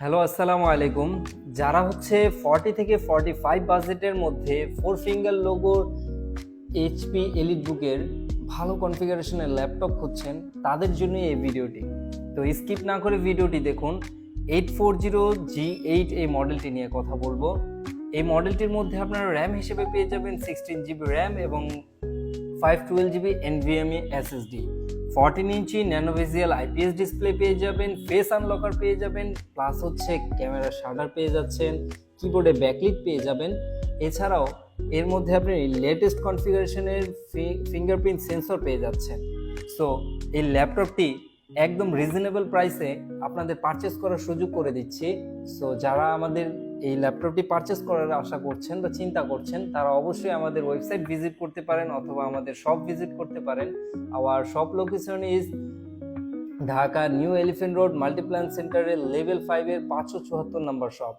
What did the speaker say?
Hello, আসসালামু আলাইকুম। যারা হচ্ছে ফর্টি থেকে ফর্টি ফাইভ বাজেটের মধ্যে ফোর ফিঙ্গার লোগোর এইচপি এলিট বুকের ভালো কনফিগারেশনের ল্যাপটপ খুঁজছেন, তাদের জন্য এই ভিডিওটি। তো স্কিপ না করে ভিডিওটি দেখুন। Eight four zero G eight এই মডেলটি নিয়ে কথা বলব। এই মডেলটির মধ্যে আপনারা র্যাম হিসেবে পেয়ে যাবেন সিক্সটিন জিবি র্যাম এবং five twelve GB NVMe SSD fourteen inch ন্যানোভিজিয়াল IPS display পেয়ে যাবেন ফেস আনলকার পেয়ে যাবেন প্লাস হচ্ছে ক্যামেরা শাটার পেয়ে যাচ্ছেন কিবোর্ডে ব্যাকলিট পেয়ে যাবেন। এছাড়াও এর মধ্যে আপনি লেটেস্ট কনফিগারেশনের ফিঙ্গারপ্রিন্ট সেন্সর পেয়ে যাচ্ছেন। সো এই ল্যাপটপটি একদম রিজনেবল প্রাইসে আপনাদের পারচেস করার সুযোগ করে দিচ্ছি। সো যারা আমাদের এই ল্যাপটপটি পারচেস করার আশা করছেন বা চিন্তা করছেন, তারা অবশ্যই আমাদের ওয়েবসাইট ভিজিট করতে পারেন অথবা আমাদের শপ ভিজিট করতে পারেন। Our shop location is Dhaka new elephant road Multiplan সেন্টারের লেভেল ফাইভের পাঁচশো চুয়াত্তর নম্বর শপ